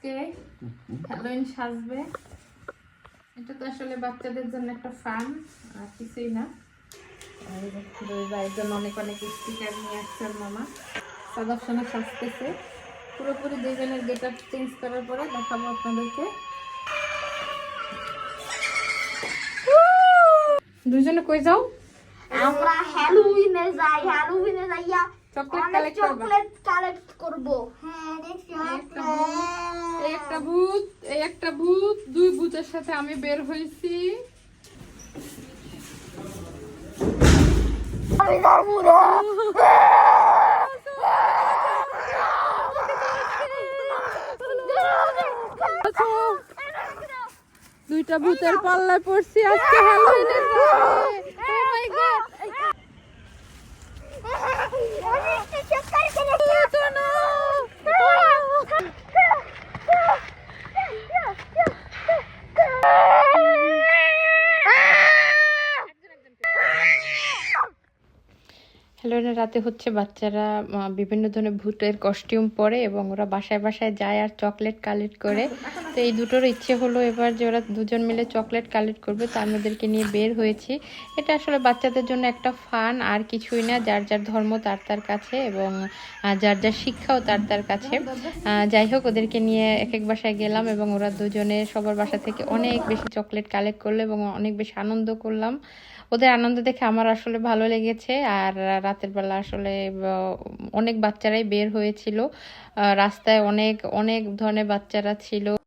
আজকে হ্যালোইন সাজবে। এটা তো আসলে বাচ্চাদের জন্য একটা ফান আর কিছুই না। জন্য অনেক অনেক স্টিকার নিয়ে আসছে ওর মামা। সাজতেছে। পুরোপুরি দুইজনের গেট আপ চেঞ্জ করার পরে দেখাবো আপনাদেরকে। দুইজনে কই যাও? আমরা হ্যালোউইনে যাই হ্যালোউইনে যাইয়া চকলেট কালেক্ট করবা। চকলেট কালেক্ট করব। হ্যাঁ দেখছি ভূত এই একটা ভূত দুই ভূতের সাথে আমি বের হয়েছি। দুইটা ভূতের পাল্লায় পড়ছি আজকে হ্যালোইনের হ্যালোইনের রাতে হচ্ছে বাচ্চারা বিভিন্ন ধরনের ভূতের কস্টিউম পরে এবং ওরা বাসায় বাসায় যায় আর চকলেট কালেক্ট করে। তো এই দুটোর ইচ্ছে হলো এবার যে ওরা দুজন মিলে চকলেট কালেক্ট করবে, তো আমি ওদেরকে নিয়ে বের হয়েছি। এটা আসলে বাচ্চাদের জন্য একটা ফান আর কিছুই না, যার যার ধর্ম তার তার কাছে এবং যার যার শিক্ষাও তার তার কাছে। যাই হোক, ওদেরকে নিয়ে এক এক বাসায় গেলাম এবং ওরা দুজনে সবার বাসা থেকে অনেক বেশি চকলেট কালেক্ট করল এবং অনেক বেশি আনন্দ করলাম। ওদের আনন্দ দেখে আমার আসলে ভালো লেগেছে, আর রাতের বেলা আসলে অনেক বাচ্চারাই বের হয়েছিল। রাস্তায় অনেক অনেক ধরনের বাচ্চারা ছিল।